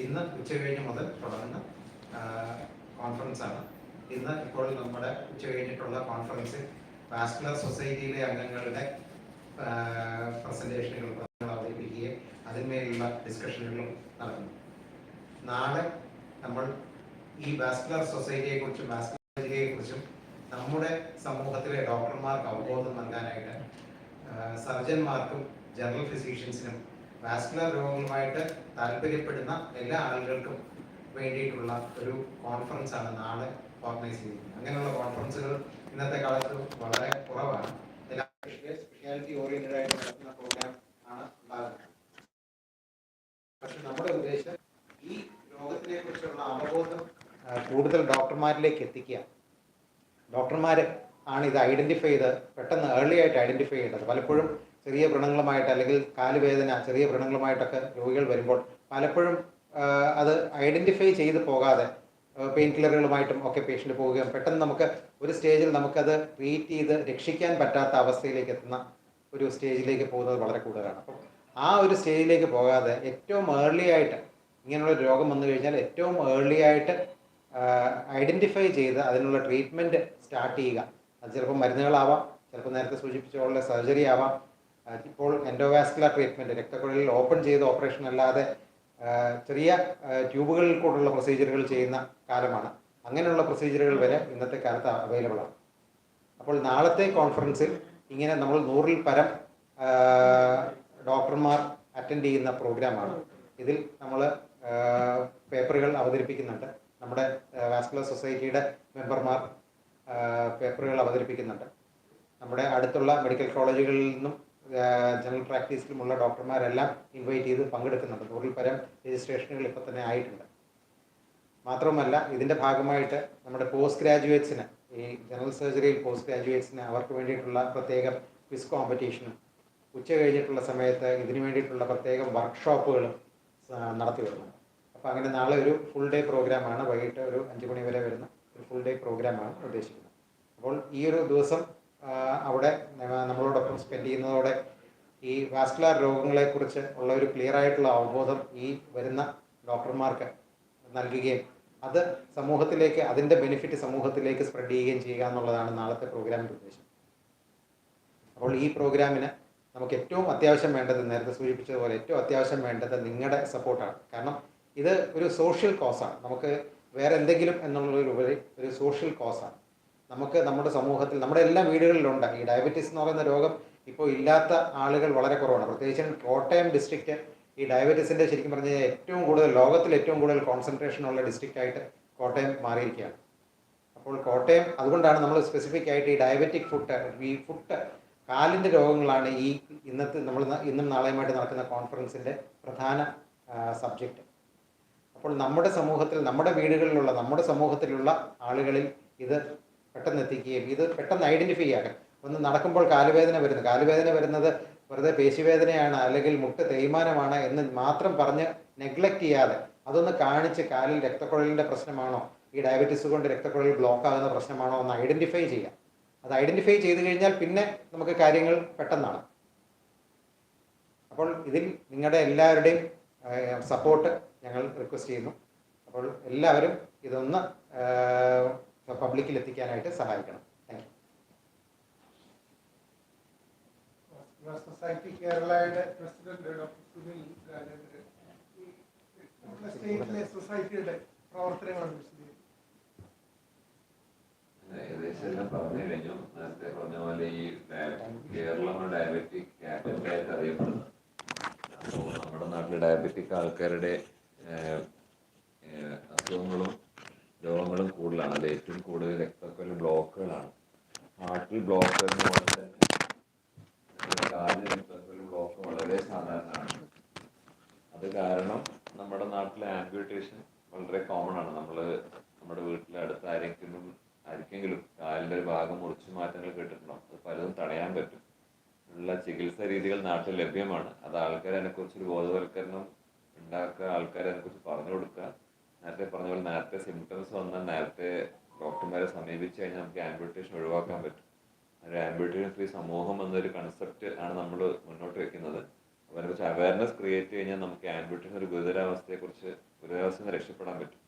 ഇന്ന് ഉച്ചകഴിഞ്ഞ് മുതൽ തുടങ്ങുന്ന കോൺഫറൻസാണ് ഇന്ന് ഇപ്പോൾ നമ്മുടെ ഉച്ചകഴിഞ്ഞിട്ടുള്ള കോൺഫറൻസിൽ വാസ്കുലർ സൊസൈറ്റിയിലെ അംഗങ്ങളുടെ പ്രസന്റേഷനുകൾ അവതരിപ്പിക്കുകയും അതിന്മേലുള്ള ഡിസ്കഷനുകളും നടക്കുന്നു. നാളെ നമ്മൾ ഈ വാസ്കുലർ സൊസൈറ്റിയെ കുറിച്ചും വാസ്കുലറിയെ കുറിച്ചും നമ്മുടെ സമൂഹത്തിലെ ഡോക്ടർമാർക്ക് അവബോധം നൽകാനായിട്ട് സർജന്മാർക്കും ജനറൽ ഫിസീഷ്യൻസിനും വാസ്കുലർ രോഗങ്ങളുമായിട്ട് താല്പര്യപ്പെടുന്ന എല്ലാ ആളുകൾക്കും വേണ്ടിയിട്ടുള്ള ഒരു കോൺഫറൻസ് ആണ് നാളെ ഓർഗനൈസ് ചെയ്യുന്നത് അങ്ങനെയുള്ള കോൺഫറൻസുകൾ ഇന്നത്തെ കാലത്ത് വളരെ കുറവാണ്. സ്പെഷ്യാലിറ്റി ഓറിയന്റഡ് ആയിട്ട് നടത്തുന്ന പ്രോഗ്രാം ആണ് പക്ഷെ നമ്മുടെ ഉദ്ദേശം ഈ രോഗത്തിനെ കുറിച്ചുള്ള അവബോധം കൂടുതൽ ഡോക്ടർമാരിലേക്ക് എത്തിക്കുക. ഡോക്ടർമാർ ആണ് ഇത് ഐഡന്റിഫൈ ചെയ്ത് പെട്ടെന്ന് ഏർലി ആയിട്ട് ഐഡന്റിഫൈ ചെയ്യേണ്ടത്. പലപ്പോഴും ചെറിയ വ്രണങ്ങളുമായിട്ട് അല്ലെങ്കിൽ കാലുവേദന ചെറിയ വ്രണങ്ങളുമായിട്ടൊക്കെ രോഗികൾ വരുമ്പോൾ പലപ്പോഴും അത് ഐഡന്റിഫൈ ചെയ്ത് പോകാതെ പെയിൻ കില്ലറുകളുമായിട്ടും ഒക്കെ പേഷ്യന്റ് പോവുകയും പെട്ടെന്ന് നമുക്ക് ഒരു സ്റ്റേജിൽ നമുക്കത് ട്രീറ്റ് ചെയ്ത് രക്ഷിക്കാൻ പറ്റാത്ത അവസ്ഥയിലേക്ക് എത്തുന്ന ഒരു സ്റ്റേജിലേക്ക് പോകുന്നത് വളരെ കൂടുതലാണ്. അപ്പം ആ ഒരു സ്റ്റേജിലേക്ക് പോകാതെ ഏറ്റവും ഏർലി ആയിട്ട് ഇങ്ങനെയുള്ള രോഗം വന്നു കഴിഞ്ഞാൽ ഏറ്റവും ഏർലി ആയിട്ട് ഐഡന്റിഫൈ ചെയ്ത് അതിനുള്ള ട്രീറ്റ്മെന്റ് സ്റ്റാർട്ട് ചെയ്യുക. അത് ചിലപ്പോൾ മരുന്നുകളാവാം ചിലപ്പോൾ നേരത്തെ സൂചിപ്പിച്ച പോലെ സർജറി ആവാം ഇപ്പോൾ എൻഡോവാസ്കുലർ ട്രീറ്റ്മെന്റ് രക്തക്കുഴലിൽ ഓപ്പൺ ചെയ്ത ഓപ്പറേഷൻ അല്ലാതെ ചെറിയ ട്യൂബുകളിൽ കൂടെയുള്ള പ്രൊസീജിയറുകൾ ചെയ്യുന്ന കാലമാണ്. അങ്ങനെയുള്ള പ്രൊസീജിയറുകൾ വരെ ഇന്നത്തെ കാലത്ത് അവൈലബിൾ ആണ്. അപ്പോൾ നാളത്തെ കോൺഫറൻസിൽ ഇങ്ങനെ നമ്മൾ നൂറിൽ പരം ഡോക്ടർമാർ അറ്റൻഡ് ചെയ്യുന്ന പ്രോഗ്രാമാണ് ഇതിൽ നമ്മൾ പേപ്പറുകൾ അവതരിപ്പിക്കുന്നുണ്ട്. നമ്മുടെ വാസ്കുലർ സൊസൈറ്റിയുടെ മെമ്പർമാർ പേപ്പറുകൾ അവതരിപ്പിക്കുന്നുണ്ട്. നമ്മുടെ അടുത്തുള്ള മെഡിക്കൽ കോളേജുകളിൽ നിന്നും ജനറൽ പ്രാക്ടീസിലുമുള്ള ഡോക്ടർമാരെല്ലാം ഇൻവൈറ്റ് ചെയ്ത് പങ്കെടുക്കുന്നുണ്ട്. നൂറിൽ പരം രജിസ്ട്രേഷനുകൾ ഇപ്പോൾ തന്നെ ആയിട്ടുണ്ട്. മാത്രവുമല്ല ഇതിന്റെ ഭാഗമായിട്ട് നമ്മുടെ പോസ്റ്റ് ഗ്രാജുവേറ്റ്സിന് ഈ ജനറൽ സർജറിയിൽ പോസ്റ്റ് ഗ്രാജുവേറ്റ്സിന് അവർക്ക് വേണ്ടിയിട്ടുള്ള പ്രത്യേക ക്വിസ് കോമ്പറ്റീഷനും ഉച്ച കഴിഞ്ഞിട്ടുള്ള സമയത്ത് ഇതിനു വേണ്ടിയിട്ടുള്ള പ്രത്യേക വർക്ക്ഷോപ്പുകളും നടത്തി വരുന്നുണ്ട്. അപ്പോൾ അങ്ങനെ നാളെ ഒരു ഫുൾ ഡേ പ്രോഗ്രാമാണ് വൈകിട്ട് ഒരു അഞ്ച് മണി വരെ വരുന്ന ഒരു ഫുൾ ഡേ പ്രോഗ്രാമാണ് ഉദ്ദേശിക്കുന്നത്. അപ്പോൾ ഈ ഒരു ദിവസം അവിടെ നമ്മളോടൊപ്പം സ്പെൻഡ് ചെയ്യുന്നതോടെ ഈ വാസ്കുലാർ രോഗങ്ങളെക്കുറിച്ച് ഉള്ള ഒരു ക്ലിയർ ആയിട്ടുള്ള അവബോധം ഈ വരുന്ന ഡോക്ടർമാർക്ക് നൽകുകയും അത് സമൂഹത്തിലേക്ക് അതിന്റെ ബെനിഫിറ്റ് സമൂഹത്തിലേക്ക് സ്പ്രെഡ് ചെയ്യുകയും ചെയ്യുക എന്നുള്ളതാണ് നാളത്തെ പ്രോഗ്രാമിന്റെ ഉദ്ദേശം. അപ്പോൾ ഈ പ്രോഗ്രാമിന് നമുക്ക് ഏറ്റവും അത്യാവശ്യം വേണ്ടത് നേരത്തെ സൂചിപ്പിച്ചതുപോലെ ഏറ്റവും അത്യാവശ്യം വേണ്ടത് നിങ്ങളുടെ സപ്പോർട്ടാണ് കാരണം ഇത് ഒരു സോഷ്യൽ കോസാണ് നമുക്ക് വേറെ എന്തെങ്കിലും എന്നുള്ളതിലുപരി ഒരു സോഷ്യൽ കോസാണ് നമുക്ക് നമ്മുടെ സമൂഹത്തിൽ നമ്മുടെ എല്ലാ വീടുകളിലുണ്ട്. ഈ ഡയബറ്റീസ് എന്ന് പറയുന്ന രോഗം ഇപ്പോൾ ഇല്ലാത്ത ആളുകൾ വളരെ കുറവാണ്. പ്രത്യേകിച്ചും കോട്ടയം ഡിസ്ട്രിക്റ്റ് ഈ ഡയബറ്റീസിന്റെ ശരിക്കും പറഞ്ഞു കഴിഞ്ഞാൽ ഏറ്റവും കൂടുതൽ ലോകത്തിൽ ഏറ്റവും കൂടുതൽ കോൺസെൻട്രേഷൻ ഉള്ള ഡിസ്ട്രിക്റ്റ് ആയിട്ട് കോട്ടയം മാറിയിരിക്കുകയാണ്. അപ്പോൾ കോട്ടയം അതുകൊണ്ടാണ് നമ്മൾ സ്പെസിഫിക് ആയിട്ട് ഈ ഡയബറ്റിക് ഫുഡ് ഈ ഫുഡ് കാലിന്റെ രോഗങ്ങളാണ് ഈ ഇന്നത്തെ നമ്മൾ ഇന്നും നാളെയുമായിട്ട് നടക്കുന്ന കോൺഫറൻസിന്റെ പ്രധാന സബ്ജക്റ്റ് അപ്പോൾ നമ്മുടെ സമൂഹത്തിൽ നമ്മുടെ വീടുകളിലുള്ള നമ്മുടെ സമൂഹത്തിലുള്ള ആളുകളിൽ ഇത് പെട്ടെന്ന് എത്തിക്കുകയും ഇത് പെട്ടെന്ന് ഐഡന്റിഫൈ ചെയ്യാൻ ഒന്ന് നടക്കുമ്പോൾ കാലുവേദന വരുന്നു. കാലുവേദന വരുന്നത് വെറുതെ പേശിവേദനയാണ് അല്ലെങ്കിൽ മുട്ട് തേയ്മാനമാണ് എന്ന് മാത്രം പറഞ്ഞ് നെഗ്ലക്റ്റ് ചെയ്യാതെ അതൊന്ന് കാണിച്ച് കാലിൽ രക്തക്കുഴലിന്റെ പ്രശ്നമാണോ? ഈ ഡയബറ്റീസ് കൊണ്ട് രക്തക്കുഴൽ ബ്ലോക്ക് ആകുന്ന പ്രശ്നമാണോ എന്ന് ഐഡന്റിഫൈ ചെയ്യാം. അത് ഐഡന്റിഫൈ ചെയ്ത് കഴിഞ്ഞാൽ പിന്നെ നമുക്ക് കാര്യങ്ങൾ പെട്ടെന്നാണ്. അപ്പോൾ ഇതിൽ നിങ്ങളുടെ എല്ലാവരുടെയും സപ്പോർട്ട് ഞങ്ങൾ റിക്വസ്റ്റ് ചെയ്യുന്നു. അപ്പോൾ എല്ലാവരും ഇതൊന്ന് പബ്ലിക്കിൽ എത്തിക്കാനായിട്ട് സഹായിക്കണം. താങ്ക് യു സൊസൈറ്റി കേരളയുടെ പ്രസിഡന്റ് ഡോക്ടർ സുനിൽ രാജേന്ദ്രൻ ഈ നമ്മുടെ സ്റ്റേറ്റിലെ സൊസൈറ്റിയുടെ പ്രവർത്തനങ്ങളാണ് വിശദീകരിക്കുന്നത്. ഏകദേശം എല്ലാം പറഞ്ഞു കഴിഞ്ഞു. നേരത്തെ പറഞ്ഞ പോലെ ഈ ഡയ- കേരളം ഡയബറ്റിക് അറിയപ്പെടുന്നത്. അപ്പോൾ നമ്മുടെ നാട്ടിലെ ഡയബറ്റിക് ആൾക്കാരുടെ അസുഖങ്ങളും രോഗങ്ങളും കൂടുതലാണ്. അത് ഏറ്റവും കൂടുതൽ രക്തക്കൊല ബ്ലോക്കുകളാണ് ഹാർട്ടിൽ ബ്ലോക്ക് വരുന്ന പോലെ തന്നെ നമ്മുടെ കാലിൽ രക്തക്കൊല ബ്ലോക്ക് വളരെ സാധാരണമാണ് അത് കാരണം നമ്മുടെ നാട്ടിലെ ആംബ്യൂട്ടേഷൻ വളരെ കോമൺ ആണ് നമ്മൾ നമ്മുടെ വീട്ടിലെ അടുത്ത് ആരെങ്കിലും ആർക്കെങ്കിലും കാലിന്റെ ഒരു ഭാഗം മുറിച്ചു മാറ്റങ്ങൾ കേട്ടിട്ടുണ്ടോ അത് പലതും തടയാൻ പറ്റും ഉള്ള ചികിത്സാ രീതികൾ നാട്ടിൽ ലഭ്യമാണ് അത് ആൾക്കാരെ അതിനെക്കുറിച്ച് ഒരു ബോധവൽക്കരണം ഉണ്ടാക്കുക ആൾക്കാരെ അതിനെക്കുറിച്ച് പറഞ്ഞു കൊടുക്കുക നേരത്തെ പറഞ്ഞ പോലെ നേരത്തെ സിംറ്റംസ് വന്നാൽ നേരത്തെ ഡോക്ടർമാരെ സമീപിച്ച് കഴിഞ്ഞാൽ നമുക്ക് ആംബിറ്റേഷൻ ഒഴിവാക്കാൻ പറ്റും. ഒരു ആംബിറ്റേഷൻ ഫ്രീ സമൂഹം എന്നൊരു കൺസെപ്റ്റ് ആണ് നമ്മൾ മുന്നോട്ട് വെക്കുന്നത്. അപ്പോൾ അതിനെക്കുറിച്ച് അവയർനെസ് ക്രിയേറ്റ് കഴിഞ്ഞാൽ നമുക്ക് ആംബിറ്റേഷൻ ഒരു ഗുരുതരാവസ്ഥയെക്കുറിച്ച് ഗുരുതരാവസ്ഥയിൽ നിന്ന് രക്ഷപ്പെടാൻ പറ്റും.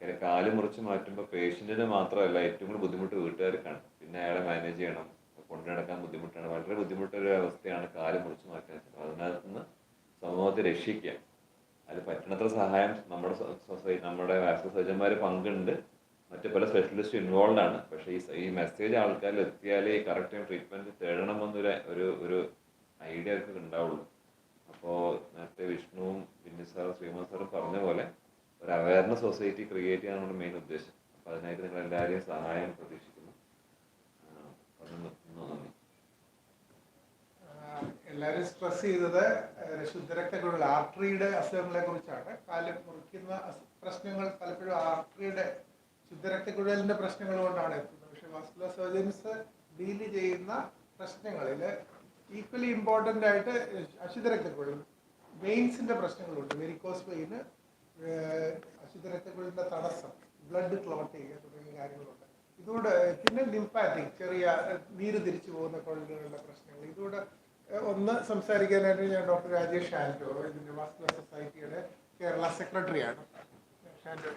കാര്യം കാൽ മുറിച്ച് മാറ്റുമ്പോൾ പേഷ്യന്റിന് മാത്രമല്ല ഏറ്റവും കൂടുതൽ ബുദ്ധിമുട്ട് വീട്ടുകാർക്കാണ്. പിന്നെ അയാളെ മാനേജ് ചെയ്യണം കൊണ്ടു നടക്കാൻ ബുദ്ധിമുട്ടാണ്. വളരെ ബുദ്ധിമുട്ടൊരു അവസ്ഥയാണ് കാൽ മുറിച്ച് മാറ്റാൻ അതിനകത്ത് നിന്ന് സമൂഹത്തെ രക്ഷിക്കുക. അതിൽ പറ്റണത്ര സഹായം നമ്മുടെ സൊസൈറ്റി നമ്മുടെ വാക്സിൻ സർജന്മാർ പങ്കുണ്ട്. മറ്റു പല സ്പെഷ്യലിസ്റ്റും ഇൻവോൾവ് ആണ്. പക്ഷേ ഈ ഈ മെസ്സേജ് ആൾക്കാരിൽ എത്തിയാലേ ഈ കറക്റ്റ് ട്രീറ്റ്മെന്റ് തേടണമെന്നൊരു ഒരു ഒരു ഐഡിയ ഒക്കെ ഉണ്ടാവുള്ളൂ. അപ്പോൾ നേരത്തെ വിഷ്ണുവും ബിന്നി സാറും ശ്രീമാൻ സാറും പറഞ്ഞ പോലെ ഒരു അവയർനെസ് സൊസൈറ്റി ക്രിയേറ്റ് ചെയ്യാൻ നമ്മുടെ മെയിൻ ഉദ്ദേശം. അപ്പോൾ അതിനായിട്ട് നിങ്ങൾ എല്ലാവരെയും സഹായം പ്രതീക്ഷിക്കുന്നു. എല്ലാവരും സ്ട്രെസ് ചെയ്തത് ശുദ്ധരക്തക്കുഴൽ ആർട്ടറിയുടെ അസുഖങ്ങളെ കുറിച്ചാണ്. കാൽ മുറിക്കുന്ന പ്രശ്നങ്ങൾ പലപ്പോഴും ആർട്ടറിയുടെ ശുദ്ധരക്തക്കുഴലിന്റെ പ്രശ്നങ്ങൾ കൊണ്ടാണ്. എത്തുന്നത് പക്ഷെ വാസ്കുലർ സർജൻസ് ഡീൽ ചെയ്യുന്ന പ്രശ്നങ്ങളിൽ ഈക്വലി ഇമ്പോർട്ടന്റ് ആയിട്ട് അശുദ്ധരക്തക്കുഴൽ വെയിൻസിന്റെ പ്രശ്നങ്ങളുണ്ട്. വെരിക്കോസ് വെയിന് അശുദ്ധരക്തക്കുഴലിന്റെ തടസ്സം ബ്ലഡ് ക്ലോട്ട് ചെയ്യുക തുടങ്ങിയ കാര്യങ്ങളുണ്ട്. ഇതുകൂടെ പിന്നെ ലിംഫാറ്റിക് ചെറിയ നീര് തിരിച്ചു പോകുന്ന കുഴലുകളുടെ പ്രശ്നങ്ങൾ. ഇതുകൂടെ ഒന്ന് സംസാരിക്കാനായിട്ട് ഞാൻ ഡോക്ടർ രാജേഷ് ആൻഡോ ഇതിന്റെ വാസ്കുലർ സൊസൈറ്റിയുടെ കേരള സെക്രട്ടറിയാണ് ഷാൻഡോ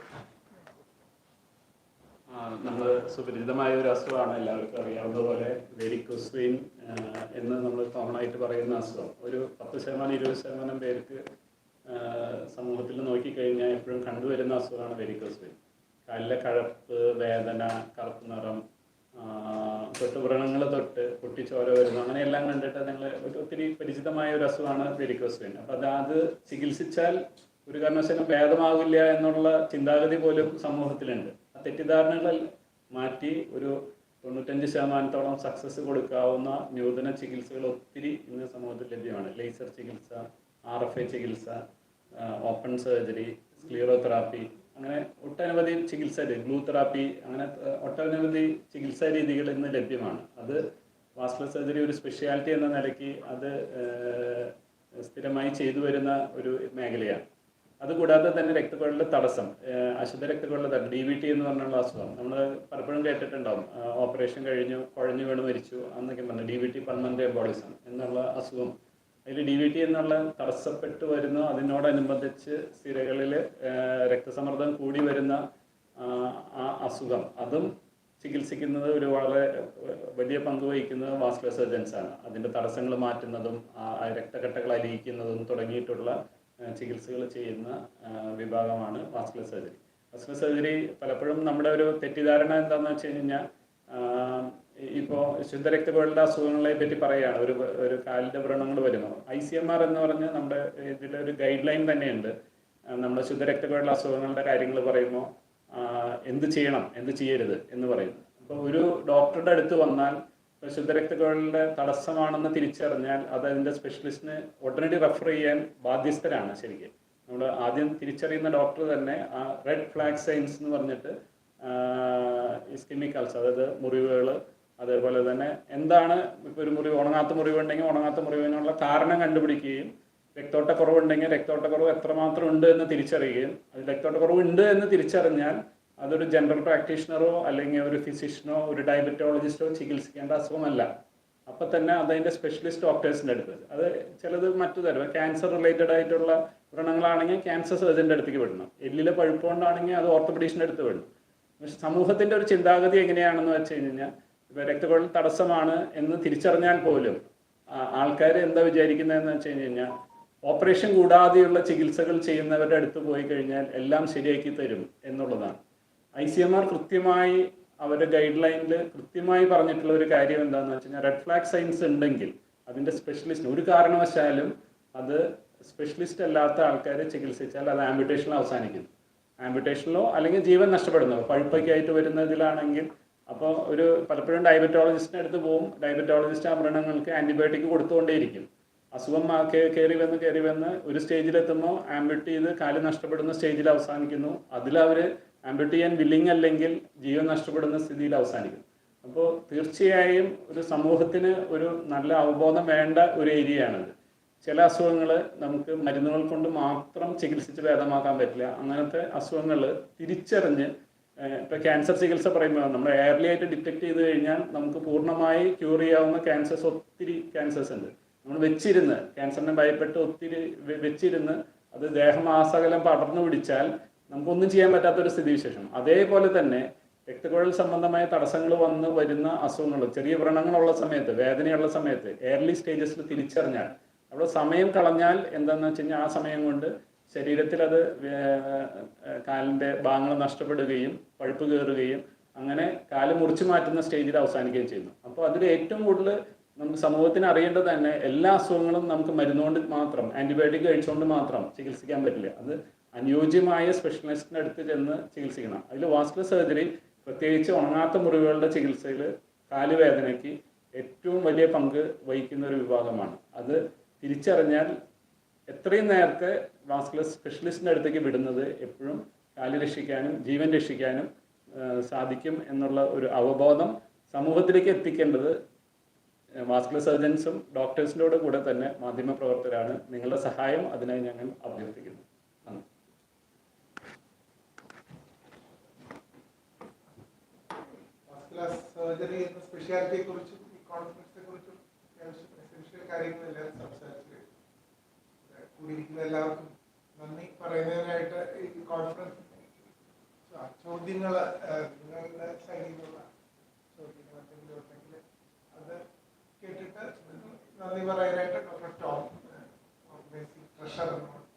നമ്മൾ സുപരിചിതമായ ഒരു അസുഖമാണ് എല്ലാവർക്കും അറിയാവുന്നതുപോലെ വെരിക്കോസ് വെരിക്കുസ്വീൻ എന്ന് നമ്മൾ കോമൺ ആയിട്ട് പറയുന്ന അസുഖം. ഒരു പത്ത് ശതമാനം ഇരുപത് ശതമാനം പേർക്ക് സമൂഹത്തിൽ നോക്കിക്കഴിഞ്ഞാൽ എപ്പോഴും കണ്ടുവരുന്ന അസുഖമാണ് വെരിക്കോസ് കല്ല കഴപ്പ് വേദന കറുപ്പ് നിറം ആ, തൊട്ട് പൊട്ടിച്ചോര വരുന്നു. അങ്ങനെയെല്ലാം കണ്ടിട്ട് നിങ്ങൾ ഒത്തിരി പരിചിതമായ ഒരു അസുഖമാണ് വെരിക്കോസ്വീൻ അപ്പം അത് അത് ചികിത്സിച്ചാൽ ഒരു കാരണവശാലും ഭേദമാകില്ല എന്നുള്ള ചിന്താഗതി പോലും സമൂഹത്തിലുണ്ട്. തെറ്റിദ്ധാരണകൾ മാറ്റി ഒരു തൊണ്ണൂറ്റഞ്ച് ശതമാനത്തോളം സക്സസ് കൊടുക്കാവുന്ന നൂതന ചികിത്സകൾ ഒത്തിരി ഇന്ന് സമൂഹത്തിൽ ലഭ്യമാണ്. ലേസർ ചികിത്സ ആർ എഫ് എ ചികിത്സ ഓപ്പൺ സർജറി സ്ക്ലീറോതെറാപ്പി അങ്ങനെ ഒട്ടനവധി ചികിത്സാ രീതി ഗ്ലൂ തെറാപ്പി അങ്ങനെ ഒട്ടനവധി ചികിത്സാ രീതികൾ ഇന്ന് ലഭ്യമാണ്. അത് വാസ്കുലർ സർജറി ഒരു സ്പെഷ്യാലിറ്റി എന്ന നിലയ്ക്ക് അത് സ്ഥിരമായി ചെയ്തു വരുന്ന ഒരു മേഖലയാണ്. അതുകൂടാതെ തന്നെ രക്തക്കുഴലിലെ തടസ്സം അശുദ്ധ രക്തക്കുഴലിലെ തടസ്സം ഡി വി ടി എന്ന് പറഞ്ഞുള്ള അസുഖം. നമ്മൾ പലപ്പോഴും കേട്ടിട്ടുണ്ടാവും. ഓപ്പറേഷൻ കഴിഞ്ഞു കുഴഞ്ഞു വീണ് മരിച്ചു എന്നൊക്കെ പറഞ്ഞു D V T permanent embolism എന്നുള്ള അസുഖം. അതിൽ ഡി വി ടി എന്നുള്ള തടസ്സപ്പെട്ട് വരുന്ന. അതിനോടനുബന്ധിച്ച് സിരകളിൽ രക്തസമ്മർദ്ദം കൂടി വരുന്ന ആ അസുഖം. അതും ചികിത്സിക്കുന്നത് ഒരു വളരെ വലിയ പങ്ക് വഹിക്കുന്നത് വാസ്കുലർ സർജൻസ് ആണ്. അതിന്റെ തടസ്സങ്ങൾ മാറ്റുന്നതും ആ രക്തക്കട്ടകൾ അലിയിക്കുന്നതും തുടങ്ങിയിട്ടുള്ള ചികിത്സകൾ ചെയ്യുന്ന വിഭാഗമാണ് വാസ്കുലർ സർജറി. വാസ്കുലർ സർജറി പലപ്പോഴും നമ്മുടെ ഒരു തെറ്റിദ്ധാരണ എന്താണെന്ന് വെച്ച് കഴിഞ്ഞാൽ ഇപ്പോൾ ശുദ്ധരക്തക്കുഴലിന്റെ അസുഖങ്ങളെ പറ്റി പറയുകയാണ് ഒരു ഒരു കാലിന്റെ വ്രണങ്ങൾ വരുമ്പോൾ ഐ സി എം ആർ എന്ന് പറഞ്ഞ് നമ്മുടെ ഇതിൽ ഒരു ഗൈഡ് ലൈൻ തന്നെയുണ്ട്. നമ്മുടെ നമ്മുടെ ശുദ്ധരക്തക്കുഴൽ അസുഖങ്ങളുടെ കാര്യങ്ങൾ പറയുമ്പോൾ എന്ത് ചെയ്യണം എന്ത് ചെയ്യരുത് എന്ന് പറയുന്നു. അപ്പോൾ ഒരു ഡോക്ടറുടെ അടുത്ത് വന്നാൽ ഇപ്പോൾ രക്തകളുടെ തടസ്സമാണെന്ന് തിരിച്ചറിഞ്ഞാൽ അത് അതിന്റെ സ്പെഷ്യലിസ്റ്റിന് ഉടനടി റെഫർ ചെയ്യാൻ ബാധ്യസ്ഥരാണ് ശരിക്കും. നമ്മൾ ആദ്യം തിരിച്ചറിയുന്ന ഡോക്ടർ തന്നെ ആ റെഡ് ഫ്ലാഗ് സൈൻസ് എന്ന് പറഞ്ഞിട്ട് ഇസ്കിമിക് അൾസർ അതായത് മുറിവുകൾ അതേപോലെ തന്നെ എന്താണ് ഇപ്പോൾ ഒരു മുറിവ് ഉണങ്ങാത്ത മുറിവുണ്ടെങ്കിൽ ഉണങ്ങാത്ത മുറിവിനുള്ള കാരണം കണ്ടുപിടിക്കുകയും രക്തോട്ടക്കുറവുണ്ടെങ്കിൽ രക്തോട്ടക്കുറവ് എത്രമാത്രം ഉണ്ട് എന്ന് തിരിച്ചറിയുകയും രക്തോട്ടക്കുറവ് ഉണ്ട് എന്ന് തിരിച്ചറിഞ്ഞാൽ അതൊരു ജനറൽ പ്രാക്ടീഷണറോ അല്ലെങ്കിൽ ഒരു ഫിസിഷ്യനോ ഒരു ഡയബറ്റോളജിസ്റ്റോ ചികിത്സിക്കേണ്ട അസുഖമല്ല. അപ്പം തന്നെ അതിന്റെ സ്പെഷ്യലിസ്റ്റ് ഡോക്ടേഴ്സിന്റെ അടുത്ത്. അത് ചിലത് മറ്റു തരം. ക്യാൻസർ റിലേറ്റഡ് ആയിട്ടുള്ള വ്രണങ്ങളാണെങ്കിൽ ക്യാൻസർ സർജന്റെ അടുത്തേക്ക് വിടണം. എല്ലിലെ പഴുപ്പുകൊണ്ടാണെങ്കിൽ അത് ഓർത്തോപെഡീഷിന്റെ അടുത്ത് വിടണം. പക്ഷെ സമൂഹത്തിന്റെ ഒരു ചിന്താഗതി എങ്ങനെയാണെന്ന് വെച്ച് കഴിഞ്ഞാൽ ഇപ്പോൾ രക്തക്കുഴൽ തടസ്സമാണ് എന്ന് തിരിച്ചറിഞ്ഞാൽ പോലും ആൾക്കാർ എന്താ വിചാരിക്കുന്നതെന്ന് വെച്ച് കഴിഞ്ഞാൽ ഓപ്പറേഷൻ കൂടാതെയുള്ള ചികിത്സകൾ ചെയ്യുന്നവരുടെ അടുത്ത് പോയി കഴിഞ്ഞാൽ എല്ലാം ശരിയാക്കി തരും എന്നുള്ളതാണ്. ഐ സി എം ആർ കൃത്യമായി അവരുടെ ഗൈഡ് ലൈനിൽ കൃത്യമായി പറഞ്ഞിട്ടുള്ള ഒരു കാര്യം എന്താണെന്ന് വെച്ച് കഴിഞ്ഞാൽ റെഡ് ഫ്ലാഗ് സൈൻസ് ഉണ്ടെങ്കിൽ അതിന്റെ സ്പെഷ്യലിസ്റ്റ് ഒരു കാരണവശാലും അത് സ്പെഷ്യലിസ്റ്റ് അല്ലാത്ത ആൾക്കാരെ ചികിത്സിച്ചാൽ അത് ആംബുട്ടേഷനിൽ അവസാനിക്കുന്നു. ആംബുട്ടേഷനിലോ അല്ലെങ്കിൽ ജീവൻ നഷ്ടപ്പെടുന്നോ. പഴുപ്പൊക്കെ ആയിട്ട് വരുന്നതിലാണെങ്കിൽ അപ്പോൾ ഒരു പലപ്പോഴും ഡയബറ്റോളജിസ്റ്റിന്റെ അടുത്ത് പോകും ഡയബറ്റോളജിസ്റ്റ് ആ മൃഗങ്ങൾക്ക് ആന്റിബയോട്ടിക് കൊടുത്തുകൊണ്ടേയിരിക്കും. അസുഖം കയറി വന്ന് കയറി വന്ന് ഒരു സ്റ്റേജിലെത്തുമ്പോൾ ആംബ്യൂട്ട് ചെയ്ത് കാൽ നഷ്ടപ്പെടുന്ന സ്റ്റേജിൽ അവസാനിക്കുന്നു. അതിലവർ ആംബ്യൂട്ട് ചെയ്യാൻ വില്ലിങ് അല്ലെങ്കിൽ ജീവൻ നഷ്ടപ്പെടുന്ന സ്ഥിതിയിൽ അവസാനിക്കും. അപ്പോൾ തീർച്ചയായും ഒരു സമൂഹത്തിന് ഒരു നല്ല അവബോധം വേണ്ട ഒരു ഏരിയയാണിത്. ചില അസുഖങ്ങൾ നമുക്ക് മരുന്നുകൾ കൊണ്ട് മാത്രം ചികിത്സിച്ച് ഭേദമാക്കാൻ പറ്റില്ല. അങ്ങനത്തെ അസുഖങ്ങൾ തിരിച്ചറിഞ്ഞ് ഇപ്പൊ ക്യാൻസർ ചികിത്സ പറയുമ്പോൾ നമ്മൾ എയർലി ആയിട്ട് ഡിറ്റക്ട് ചെയ്ത് കഴിഞ്ഞാൽ നമുക്ക് പൂർണമായി ക്യൂർ ചെയ്യാവുന്ന ക്യാൻസേഴ്സ് ഒത്തിരി ക്യാൻസേഴ്സ് ഉണ്ട്. നമ്മൾ വെച്ചിരുന്ന് ക്യാൻസറിനെ ഭയപ്പെട്ട് ഒത്തിരി വെച്ചിരുന്ന് അത് ദേഹമാസകലം പടർന്നു പിടിച്ചാൽ നമുക്കൊന്നും ചെയ്യാൻ പറ്റാത്ത പറ്റാത്തൊരു സ്ഥിതിവിശേഷം. അതേപോലെ തന്നെ രക്തക്കുഴൽ സംബന്ധമായ തടസ്സങ്ങൾ വന്ന് വരുന്ന അസുഖങ്ങൾ ചെറിയ വ്രണങ്ങളുള്ള സമയത്ത് വേദനയുള്ള സമയത്ത് ഏർലി സ്റ്റേജസിൽ തിരിച്ചറിഞ്ഞാൽ അവിടെ സമയം കളഞ്ഞാൽ എന്താണെന്ന് വെച്ച് കഴിഞ്ഞാൽ ആ സമയം കൊണ്ട് ശരീരത്തിൽ അത് കാലിന്റെ ഭാഗങ്ങൾ നഷ്ടപ്പെടുകയും പഴുപ്പ് കയറുകയും അങ്ങനെ കാൽ മുറിച്ചു മാറ്റുന്ന സ്റ്റേജിൽ അവസാനിക്കുകയും ചെയ്യുന്നു. അപ്പോൾ അതിൽ ഏറ്റവും കൂടുതൽ നമുക്ക് സമൂഹത്തിന് അറിയേണ്ടത് തന്നെ എല്ലാ അസുഖങ്ങളും നമുക്ക് മരുന്നുകൊണ്ട് മാത്രം ആന്റിബയോട്ടിക് കഴിച്ചുകൊണ്ട് മാത്രം ചികിത്സിക്കാൻ പറ്റില്ല. അത് അനുയോജ്യമായ സ്പെഷ്യലിസ്റ്റിന്റെ അടുത്ത് ചെന്ന് ചികിത്സിക്കണം. അതിൽ വാസ്കുലർ സർജറി പ്രത്യേകിച്ച് ഉണങ്ങാത്ത മുറിവുകളുടെ ചികിത്സയിൽ കാലുവേദനയ്ക്ക് ഏറ്റവും വലിയ പങ്ക് വഹിക്കുന്ന ഒരു വിഭാഗമാണ്. അത് തിരിച്ചറിഞ്ഞാൽ എത്രയും നേരത്തെ വാസ്കുലർ സ്പെഷ്യലിസ്റ്റിന്റെ അടുത്തേക്ക് വിടുന്നത് എപ്പോഴും കാൽ രക്ഷിക്കാനും ജീവൻ രക്ഷിക്കാനും സാധിക്കും എന്നുള്ള ഒരു അവബോധം സമൂഹത്തിലേക്ക് എത്തിക്കേണ്ടത് വാസ്കുലർ സർജൻസും ഡോക്ടേഴ്സിന്റെ കൂടെ തന്നെ മാധ്യമപ്രവർത്തകരാണ്. നിങ്ങളുടെ സഹായം അതിനായി ഞങ്ങൾ അഭ്യർത്ഥിക്കുന്നു നന്ദി വാസ്കുലർ സർജറി എന്ന സ്പെഷ്യാലിറ്റിയെ കുറിച്ചും ഈ കോൺഫറൻസിനെ കുറിച്ചും അത്യാവശ്യം എല്ലാവരും സംസാരിച്ചു എല്ലാവർക്കും നന്ദി പറയുന്നതിനായിട്ട് ഈ കോൺഫറൻസ് ചോദ്യങ്ങൾ നിങ്ങളുടെ ശൈലിയിലുള്ള ചോദ്യങ്ങൾ എന്തെങ്കിലും ഉണ്ടെങ്കിൽ അത് കേട്ടിട്ട് നന്ദി പറയാനായിട്ട് ഡോക്ടർ ടോം ഓർഗനൈസിംഗ് പറയുന്നത്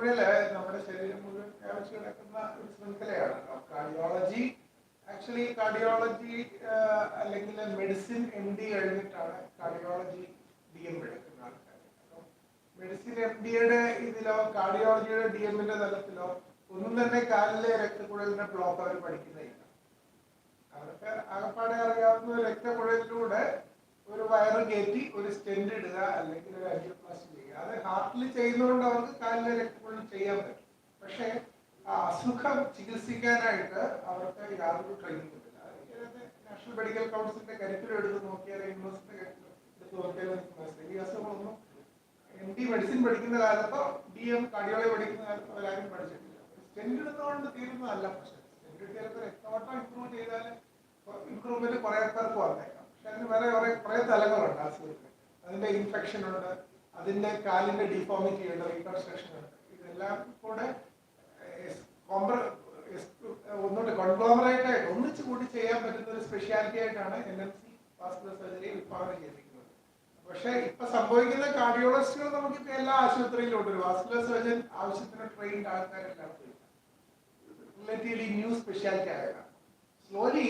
രക്തക്കുഴൽ നമ്മുടെ ശരീരം മുഴുവൻ വ്യാപിച്ചു കിടക്കുന്ന ഒരു ശൃംഖലയാണ്. കാർഡിയോളജി ആക്ച്വലി കാർഡിയോളജി അല്ലെങ്കിൽ മെഡിസിൻ എം ഡി കഴിഞ്ഞിട്ടാണ് കാർഡിയോളജി ഡി എം എടുക്കുന്ന ആൾക്കാർ മെഡിസിൻ എം ഡിയുടെ ഇതിലോ കാർഡിയോളജിയുടെ ഡി എമ്മിന്റെ തലത്തിലോ ഒന്നും തന്നെ കാലിലെ രക്തക്കുഴലിന്റെ ബ്ലോക്ക് അവർ പഠിക്കുന്നില്ല അവർക്ക് ആകപ്പാടെ അറിയാവുന്ന രക്തക്കുഴലിലൂടെ ഒരു വയറ് കയറ്റി ഒരു സ്റ്റെൻഡ് ഇടുക അല്ലെങ്കിൽ ഒരു ആൻജിയോപ്ലാസ്റ്റി ചെയ്യുക. അത് ഹാർട്ടിൽ ചെയ്യുന്നതുകൊണ്ട് അവർക്ക് കാലിലെ രക്തപൊള്ളി ചെയ്യാൻ പറ്റും. പക്ഷേ ആ അസുഖം ചികിത്സിക്കാനായിട്ട് അവർക്ക് യാതൊരു ട്രെയിനിങ് ഇല്ല. നാഷണൽ മെഡിക്കൽ കൗൺസിലിന്റെ കരുത്തിൽ എടുത്ത് നോക്കിയാൽ യൂണിവേഴ്സിറ്റി കരിക്കുലം എടുത്ത് നോക്കിയാൽ മനസ്സിലായി. ഈ അസുഖമൊന്നും എം ഡി മെഡിസിൻ പഠിക്കുന്ന കാലത്തോ ഡി എം കാർഡിയോളജി പഠിക്കുന്ന കാലത്തോ അവരാരും പഠിച്ചിട്ടില്ല. സ്റ്റെൻഡ് ഇടുന്നതുകൊണ്ട് തീരുന്നതല്ല പ്രശ്നം. സ്റ്റെൻഡ് ഇട്ടിയൊക്കെ രക്തോട്ടം ഇമ്പ്രൂവ് ചെയ്താൽ ഇമ്പ്രൂവ്മെന്റ് കുറെ പേർക്ക് വന്നേക്കാം. പക്ഷെ അതിന് വേറെ കുറെ കുറെ തലങ്ങളുണ്ട് അസുഖത്തിന്. അതിന്റെ ഇൻഫെക്ഷൻ ഉണ്ട് അതിന്റെ കാലിന്റെ ഡിഫോമിറ്റി ഉണ്ട് റീകൺസ്ട്രക്ഷൻ ഉണ്ട്. ഇതെല്ലാം കൂടെ ഒന്നുകൊണ്ട് കോൺഗ്ലോമറേറ്റ് ആയിട്ട് ഒന്നിച്ചു കൂടി ചെയ്യാൻ പറ്റുന്ന ഒരു സ്പെഷ്യാലിറ്റി ആയിട്ടാണ് എൻ എം സി വാസ്തു സർജറി വിഭാവനം ചെയ്തിരിക്കുന്നത്. പക്ഷേ ഇപ്പൊ സംഭവിക്കുന്ന കാർഡിയോളജിസ്റ്റുകൾ നമുക്കിപ്പോ എല്ലാ ആശുപത്രിയിലും ഉണ്ട് ഒരു വാസ്തു സർജൻ ആവശ്യത്തിന് ട്രെയിൻഡ് ആൾക്കാരെല്ലാം റിലേറ്റീവ്ലി ന്യൂ സ്പെഷ്യാലിറ്റി ആയതാണ് സ്ലോലി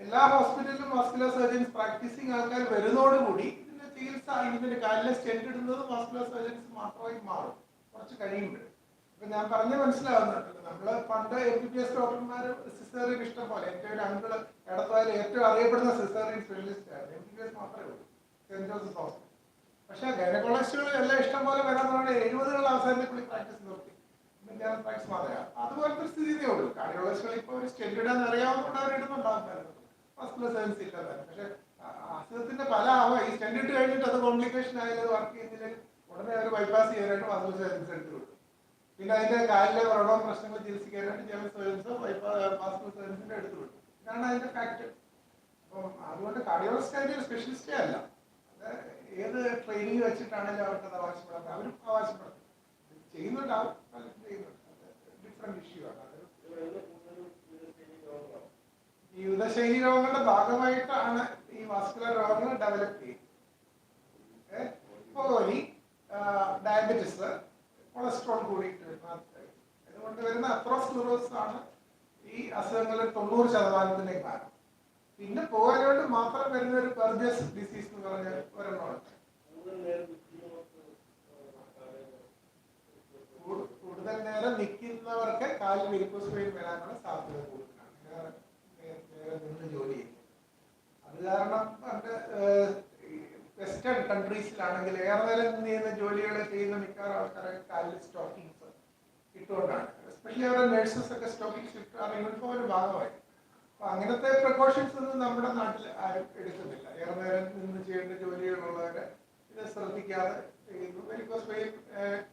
എല്ലാ ഹോസ്പിറ്റലിലും വാസ്കുലർ സർജൻസ് പ്രാക്ടീസിങ് ആൾക്കാർ വരുന്നതോടുകൂടി ഇതിന്റെ ചികിത്സ ഇതിന്റെ കാലിലെ സ്റ്റെൻഡ് ഇടുന്നത് വാസ്കുലർ സർജൻസ് മാത്രമായി മാറും. കുറച്ച് കഴിയുമ്പോൾ. ഇപ്പൊ ഞാൻ പറഞ്ഞ മനസ്സിലാവുന്നുണ്ട്. നമ്മൾ പണ്ട് എം ബി ബി എസ് ഡോക്ടർമാർ സിസേറിയൻ ഇഷ്ടം പോലെ. ഏറ്റവും അങ്കിൾ എടത്തുവായിൽ ഏറ്റവും അറിയപ്പെടുന്ന സിസേറിയൻ സ്പെഷ്യലിസ്റ്റ് ആയിരുന്നു എം ബി ബി എസ് മാത്രമേ ഉള്ളൂ. സെന്റ് ജോസഫ് ഹോസ്പിറ്റൽ പക്ഷെ ഗൈനക്കോളജിസ്റ്റുകൾ എല്ലാം ഇഷ്ടം പോലെ വരാൻ തുടങ്ങി എഴുപതുകളുടെ അവസാനത്തിൽ കൂടി പ്രാക്ടീസ് നിർത്തി. പ്രാക്ടീസ് മാത്രമേ അതുപോലത്തെ സ്ഥിതി ഉള്ളൂ. കാർഡിയോളജിസ്റ്റുകൾ ഇപ്പോൾ ഒരു സ്റ്റെൻഡ് ഇടാൻ അറിയാവുന്നതുകൊണ്ട് അവർ ഇടുന്നുണ്ടാവും ഹോസ്പിറ്റൽ സയൻസ് ഇല്ല. പക്ഷെ അസുഖത്തിന്റെ പല ആവാം ഈ സ്റ്റെൻഡിട്ട് കഴിഞ്ഞിട്ട് അത് കോംപ്ലിക്കേഷൻ ആയാലും വർക്ക് ചെയ്യുന്നില്ലെങ്കിൽ ഉടനെ അവർ ബൈപ്പാസ് ചെയ്യാനായിട്ട് ഫസ്റ്റ് സയൻസ് എടുത്തു വിടും പിന്നെ അതിന്റെ കാലിലെ വ്രണവും പ്രശ്നങ്ങൾ ചികിത്സിക്കാനായിട്ട് ജനറൽ സർജൻസോ ഹോസ്പിറ്റൽ സയൻസിന്റെ എടുത്തു വിട്ടു. ഇതാണ് അതിന്റെ ഫാക്ട് അപ്പം അതുകൊണ്ട് കാർഡിയോളജിസ്റ്റ് സ്പെഷ്യലിസ്റ്റേ അല്ല. അത് ഏത് ട്രെയിനിങ് വെച്ചിട്ടാണെങ്കിലും അവർക്ക് അത് ആവശ്യപ്പെടാത്ത അവരും ആവശ്യപ്പെടും. ചെയ്യുന്നുണ്ടാവും ഡിഫറെന്റ് ഇഷ്യൂ ആണ്. അത് യുദ്ധശൈലി രോഗങ്ങളുടെ ഭാഗമായിട്ടാണ് ഈ വാസ്കുലർ രോഗങ്ങൾ ഡെവലപ്പ് ചെയ്യുന്നത് പോലി ഡയബറ്റിസ് കൊളസ്ട്രോൾ കൂടിയിട്ട് അതുകൊണ്ട് വരുന്ന അത്രോസ്ക്ലറോസ് ആണ് ഈ അസുഖങ്ങളിൽ തൊണ്ണൂറ് ശതമാനത്തിന്റെ കാരണം പിന്നെ പോകാനുകൊണ്ട് മാത്രം വരുന്ന ഒരു പെർജസ് ഡിസീസ് എന്ന് പറഞ്ഞ ഒരെണ്ണമുണ്ട്. കൂടുതൽ നേരം നിൽക്കുന്നവർക്ക് കാലിൽ വരാനുള്ള സാധ്യത കൂടുതലാണ്. നിന്ന് ജോലി ചെയ്യും. അത് കാരണം പണ്ട് വെസ്റ്റേൺ കൺട്രീസിലാണെങ്കിൽ ഏറെ നേരം നിന്ന് ചെയ്യുന്ന ജോലികൾ ചെയ്യുന്ന മിക്കവാറും ആൾക്കാരെ കാലിൽ സ്റ്റോക്കിങ്സ് ഇട്ടുകൊണ്ടാണ്. എസ്പെഷ്യലി അവരുടെ നഴ്സസ് ഒക്കെ സ്റ്റോക്കിങ്സ് ഇട്ടാണ് ഒരു ഭാഗമായി. അപ്പൊ അങ്ങനത്തെ പ്രിക്കോഷൻസ് ഒന്നും നമ്മുടെ നാട്ടിൽ ആരും എടുക്കുന്നില്ല. ഏറെ നേരം നിന്ന് ചെയ്യേണ്ട ജോലികളുള്ളവരെ ഇത് ശ്രദ്ധിക്കാതെ ചെയ്യുന്നു. വെരിക്കോസ് വെയിൽ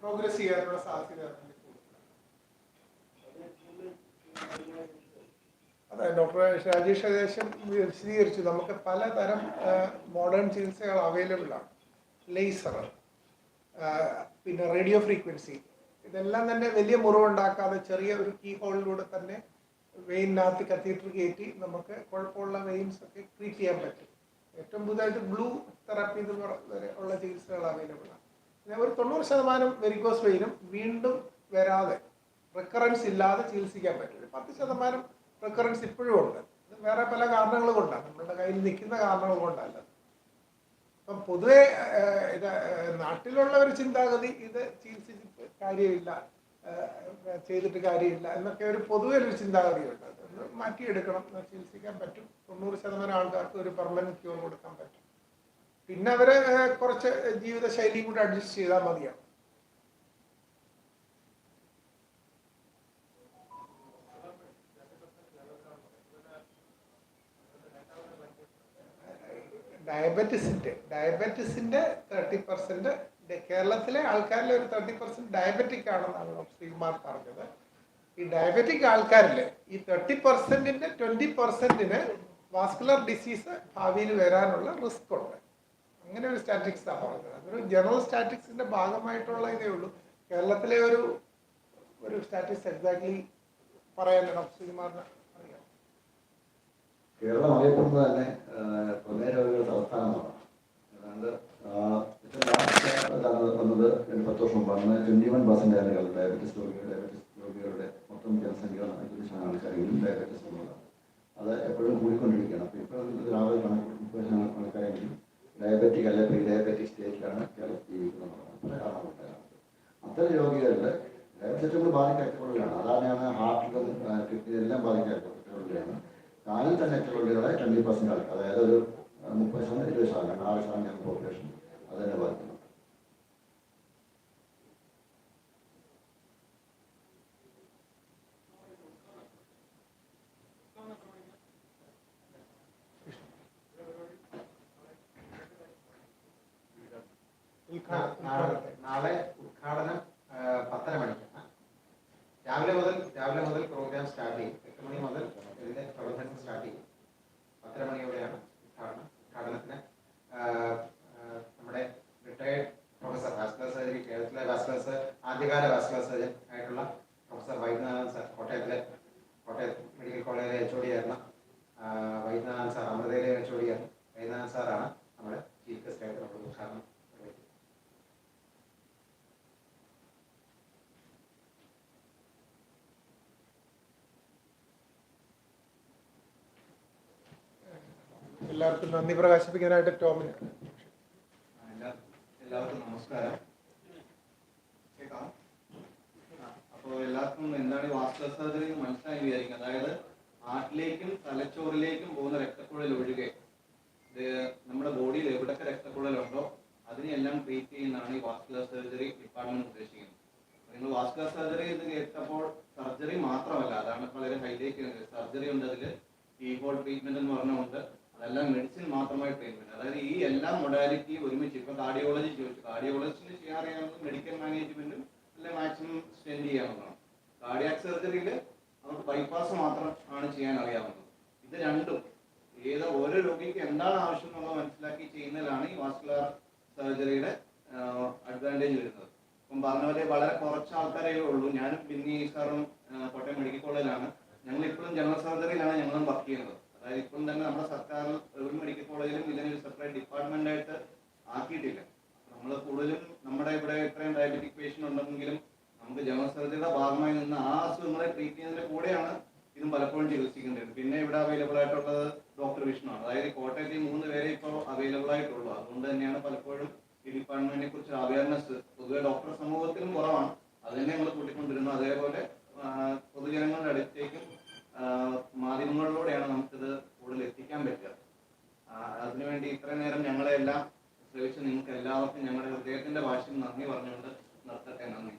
പ്രോഗ്രസ് ചെയ്യാനുള്ള സാധ്യത കൂടുതലാണ്. ഡോക്ടർ രാജേഷ് ഏകദേശം വിശദീകരിച്ചു. നമുക്ക് പലതരം മോഡേൺ ചികിത്സകൾ അവൈലബിൾ ആണ്. ലേസർ പിന്നെ റേഡിയോ ഫ്രീക്വൻസി ഇതെല്ലാം തന്നെ വലിയ മുറിവുണ്ടാക്കാതെ ചെറിയ ഒരു കീ ഹോളിലൂടെ തന്നെ വെയിനകത്ത് കത്തീറ്റർ കയറ്റി നമുക്ക് കുഴപ്പമുള്ള വെയിൻസ് ഒക്കെ ട്രീറ്റ് ചെയ്യാൻ പറ്റും. ഏറ്റവും പുതുതായിട്ട് ബ്ലൂ തെറാപ്പി എന്ന് ഉള്ള ചികിത്സകൾ അവൈലബിൾ ആണ്. ഒരു തൊണ്ണൂറ് ശതമാനം വെരിക്കോസ് വെയിനും വീണ്ടും വരാതെ റിക്കറൻസ് ഇല്ലാതെ ചികിത്സിക്കാൻ പറ്റും. പത്ത് ശതമാനം റിക്കറൻസ് ഇപ്പോഴും ഉണ്ട്. വേറെ പല കാരണങ്ങൾ കൊണ്ടാണ്. നമ്മളുടെ കയ്യിൽ നിൽക്കുന്ന കാരണങ്ങൾ കൊണ്ടല്ല. അപ്പം പൊതുവെ ഇത് നാട്ടിലുള്ള ഒരു ചിന്താഗതി ഇത് ചികിത്സിച്ചിട്ട് കാര്യമില്ല ചെയ്തിട്ട് കാര്യമില്ല എന്നൊക്കെ ഒരു പൊതുവെ ഒരു ചിന്താഗതിയുണ്ട്. അതൊന്ന് മാറ്റിയെടുക്കണം. ചികിത്സിക്കാൻ പറ്റും. തൊണ്ണൂറ് ശതമാനം ആൾക്കാർക്ക് ഒരു പെർമനന്റ് ക്യൂർ കൊടുക്കാൻ പറ്റും. പിന്നെ അവരെ കുറച്ച് ജീവിതശൈലിയും കൂടെ അഡ്ജസ്റ്റ് ചെയ്താൽ മതിയാവും. ഡയബറ്റിസിന്റെ ഡയബറ്റിസിന്റെ തേർട്ടി പെർസെന്റ് കേരളത്തിലെ ആൾക്കാരിൽ ഒരു തേർട്ടി പെർസെന്റ് ഡയബറ്റിക് ആണെന്നാണ് ഡോക്ടർ ശ്രീകുമാർ പറഞ്ഞത്. ഈ ഡയബറ്റിക് ആൾക്കാരിൽ ഈ തേർട്ടി പെർസെന്റിന്റെ ട്വന്റി പെർസെന്റിന് വാസ്കുലർ ഡിസീസ് ഭാവിയിൽ വരാനുള്ള റിസ്ക് ഉണ്ട്. അങ്ങനെ ഒരു സ്റ്റാറ്റിക്സ് ആണ് പറഞ്ഞത്. അതൊരു ജനറൽ സ്റ്റാറ്റിക്സിന്റെ ഭാഗമായിട്ടുള്ള ഇതേ ഉള്ളൂ. കേരളത്തിലെ ഒരു ഒരു സ്റ്റാറ്റിക്സ് എക്സാക്ട്ലി പറയാൻ ഡോക്ടർ ശ്രീകുമാറിന്? കേരളം അറിയപ്പെടുന്നത് തന്നെ പ്രമേയ രോഗികളുടെ സംസ്ഥാനമാണ് ഏതാണ്ട് വന്നത് ഒരു പത്ത് വർഷം മുമ്പ് അന്ന് ട്വന്റി വൺ പെർസെന്റ് ആയിരുന്നു ഡയബറ്റീസ് രോഗികൾ ഡയബറ്റീസ് രോഗികളുടെ മൊത്തം ജനസംഖ്യ അഞ്ച് ശതമാനം ആൾക്കാരെങ്കിലും ഡയബറ്റീസ് എന്നുള്ളതാണ് അത് എപ്പോഴും കൂടിക്കൊണ്ടിരിക്കുകയാണ്. അപ്പോൾ ഇപ്പോൾ രാവിലെ കണക്ക് മുപ്പത് ശതമാനം ആൾക്കാരെങ്കിലും ഡയബറ്റിക് അല്ലെ പ്രീ ഡയബറ്റിക് സ്റ്റേറ്റിലാണ് കേരളത്തിൽ ജീവിക്കുന്നത് പല കാരണങ്ങളുണ്ട് അത്തരം രോഗികളിൽ ഡയബറ്റിസ് കൂടി ബാധിക്കാൻ കൂടുതലാണ് അതാണ് ഹാർട്ടിലും കിഡ്നി എല്ലാം ബാധിക്കാൻ കൂടുതലാണ് കാലിൽ തന്നെ അതായത് ഒരു മുപ്പത് ശതമാനം ഇരുപത് ശതമാനം ആറ് ശതമാനം പോപ്പുലേഷൻ അത് ഉദ്ഘാടനം നാളെ ഉദ്ഘാടനം ആ, പത്തര മണിക്കാണ് രാവിലെ മുതൽ രാവിലെ മുതൽ പ്രോഗ്രാം സ്റ്റാർട്ട് ചെയ്യും എട്ട് മണി മുതൽ ഇതിന്റെ പ്രവർത്തനം സ്റ്റാർട്ട് ചെയ്യും പത്തര മണിയോടെയാണ് ഉദ്ഘാടനം ഉദ്ഘാടനത്തിന് ആ, ആ, നമ്മുടെ റിട്ടയർഡ് പ്രൊഫസർ വാസ്കുലർ സർജറി കേരളത്തിലെ വാസ്കുലർ ആദ്യകാല വാസ്കുലർ സർജൻ ആയിട്ടുള്ള പ്രൊഫസർ വൈദ്യനാഥൻ സാർ കോട്ടയത്തിലെ കോട്ടയം മെഡിക്കൽ കോളേജിലെ എച്ച് ഒ ഡി ആയിരുന്ന ആ, വൈദ്യനാഥൻ സാർ അമൃതയിലെ എച്ച് ഒ ഡി ആയിരുന്നു വൈദ്യനാഥൻ സാറാണ് നമ്മുടെ ചീഫ് ഗസ്റ്റ് ആയിട്ട് നമ്മുടെ ഉദ്ഘാടനം നിർവഹിക്കുന്നത് എല്ലാവർക്കും നന്ദി പ്രകാശിപ്പിക്കാനായിട്ട് ടോമിന്. എല്ലാവർക്കും നമസ്കാരം. അപ്പോ അപ്പോൾ എല്ലാവർക്കും എന്താണ് ഈ സർജറി മനസ്സിലായി വിചാരിക്കുന്നത് അതായത് ഹാർട്ടിലേക്കും തലച്ചോറിലേക്കും പോകുന്ന രക്തക്കുഴൽ ഒഴികെ. നമ്മുടെ ബോഡിയിൽ എവിടൊക്കെ രക്തക്കുഴലുണ്ടോ അതിനെല്ലാം ട്രീറ്റ് ചെയ്യുന്നതാണ് ഈ വാസ്കുലർ സർജറി ഡിപ്പാർട്ട്മെന്റ് ഉദ്ദേശിക്കുന്നത്. നിങ്ങൾ വാസ്കുലർ സർജറി എന്ന് കേട്ടപ്പോൾ സർജറി മാത്രമല്ല അതാണ് വളരെ ഹൈലൈറ്റ് സർജറി ഉണ്ട് അതിൽ കീബോർഡ് ട്രീറ്റ്മെന്റ് എന്ന് പറഞ്ഞുകൊണ്ട് അതെല്ലാം മെഡിസിൻ മാത്രമായി ട്രീറ്റ്മെന്റ് അതായത് ഈ എല്ലാ മൊഡാലിറ്റി ഒരുമിച്ച് ഇപ്പൊ കാർഡിയോളജി ചോദിച്ചു. കാർഡിയോളജിസ്റ്റിന് ചെയ്യാറിയാവുന്നത് മെഡിക്കൽ മാനേജ്മെന്റും അല്ലെ മാക്സിമം സ്പെൻഡ് ചെയ്യാവുന്നതാണ്. കാർഡിയാക് സർജറിയിൽ നമുക്ക് ബൈപ്പാസ് മാത്രം ആണ് ചെയ്യാൻ അറിയാവുന്നത്. ഇത് രണ്ടും ഏത് ഓരോ രോഗിക്ക് എന്താണ് ആവശ്യം എന്നുള്ളത് മനസ്സിലാക്കി ചെയ്യുന്നതിലാണ് ഈ വാസ്കുലർ സർജറിയുടെ അഡ്വാന്റേജ് വരുന്നത്. ഇപ്പം പറഞ്ഞ പോലെ വളരെ കുറച്ച് ആൾക്കാരേ ഉള്ളൂ. ഞാനും ബിന്നി സാറും കോട്ടയം മെഡിക്കൽ കോളേജിലാണ് ഞങ്ങൾ ഇപ്പോഴും ജനറൽ സർജറിയിലാണ് ഞങ്ങളും വർക്ക് ചെയ്യുന്നത്. അതായത് ഇപ്പം തന്നെ നമ്മുടെ സർക്കാർ ഗവൺമെന്റ് മെഡിക്കൽ കോളേജിലും ഇതിനൊരു സെപ്പറേറ്റ് ഡിപ്പാർട്ട്മെന്റ് ആയിട്ട് ആക്കിയിട്ടില്ല. നമ്മൾ കൂടുതലും നമ്മുടെ ഇവിടെ ഇത്രയും ഡയബറ്റിക് പേഷ്യന്റ് ഉണ്ടെങ്കിലും നമുക്ക് ജനറൽ ഭാഗമായി നിന്ന് ആ അസുഖങ്ങളെ ട്രീറ്റ് ചെയ്യുന്നതിന്റെ കൂടെയാണ് ഇതും പലപ്പോഴും ചികിത്സിക്കേണ്ടത് പിന്നെ ഇവിടെ അവൈലബിൾ ആയിട്ടുള്ളത് ഡോക്ടർ വിഷ്ണുവാണ് അതായത് കോട്ടയത്തിൽ മൂന്ന് പേരെ ഇപ്പോൾ അവൈലബിൾ ആയിട്ടുള്ളൂ. അതുകൊണ്ട് തന്നെയാണ് പലപ്പോഴും ഈ ഡിപ്പാർട്ട്മെന്റിനെ കുറിച്ച് അവയർനെസ് പൊതുവെ ഡോക്ടർ സമൂഹത്തിലും കുറവാണ്. അത് തന്നെ നമ്മൾ കൂട്ടിക്കൊണ്ടിരുന്നു അതേപോലെ പൊതുജനങ്ങളുടെ അടുത്തേക്കും മാധ്യമങ്ങളിലൂടെയാണ് നമുക്കിത് കൂടുതൽ എത്തിക്കാൻ പറ്റുക. അതിനുവേണ്ടി ഇത്രയും നേരം ഞങ്ങളെ എല്ലാം ശ്രമിച്ച് നിങ്ങൾക്ക് എല്ലാവർക്കും ഞങ്ങളുടെ ഹൃദയത്തിന്റെ ഭാഷയിൽ നന്ദി പറഞ്ഞുകൊണ്ട് നിർത്തട്ടെ. നന്ദി.